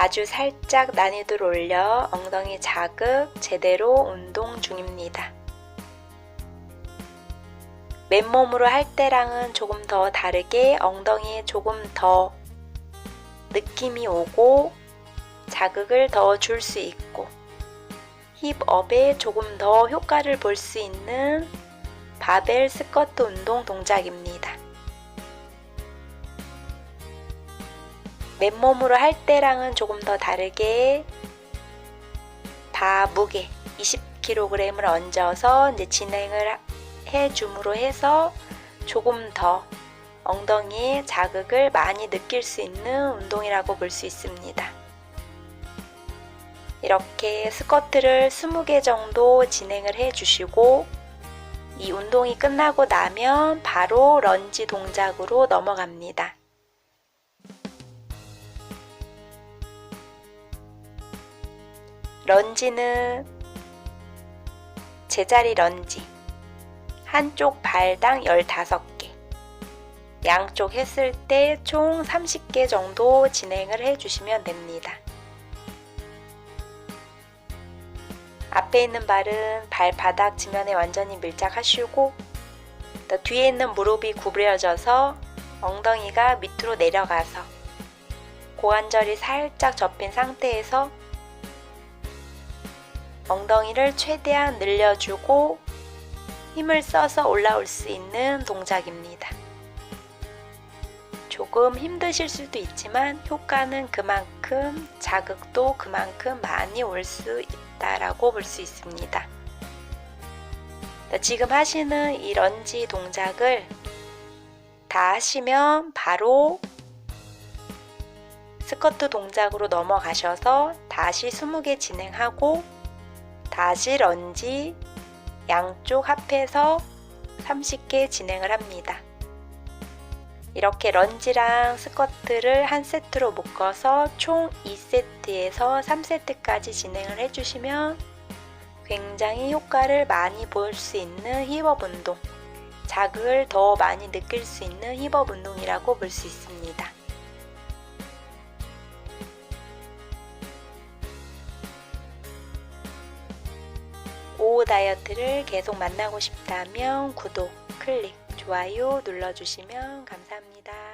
아주 살짝 난이도를 올려 엉덩이 자극 제대로 운동 중입니다. 맨몸으로 할 때랑은 조금 더 다르게 엉덩이에 조금 더 느낌이 오고 자극을 더 줄 수 있고 힙업에 조금 더 효과를 볼 수 있는 바벨 스쿼트 운동 동작입니다. 맨몸으로 할 때랑은 조금 더 다르게 바 무게 20kg을 얹어서 이제 진행을 해줌으로 해서 조금 더 엉덩이에 자극을 많이 느낄 수 있는 운동이라고 볼 수 있습니다. 이렇게 스쿼트를 20개 정도 진행을 해 주시고 이 운동이 끝나고 나면 바로 런지 동작으로 넘어갑니다. 런지는 제자리 런지 한쪽 발당 15개 양쪽 했을 때 총 30개 정도 진행을 해주시면 됩니다. 앞에 있는 발은 발바닥 지면에 완전히 밀착하시고 또 뒤에 있는 무릎이 구부려져서 엉덩이가 밑으로 내려가서 고관절이 살짝 접힌 상태에서 엉덩이를 최대한 늘려주고 힘을 써서 올라올 수 있는 동작입니다. 조금 힘드실 수도 있지만 효과는 그만큼 자극도 그만큼 많이 올 수 있다라고 볼 수 있습니다. 지금 하시는 이 런지 동작을 다 하시면 바로 스쿼트 동작으로 넘어가셔서 다시 20개 진행하고 다시 런지 양쪽 합해서 30개 진행을 합니다. 이렇게 런지랑 스쿼트를 한 세트로 묶어서 총 2세트에서 3세트까지 진행을 해주시면 굉장히 효과를 많이 볼 수 있는 힙업 운동, 자극을 더 많이 느낄 수 있는 힙업 운동이라고 볼 수 있습니다. 다이어트를 계속 만나고 싶다면 구독, 클릭, 좋아요 눌러주시면 감사합니다.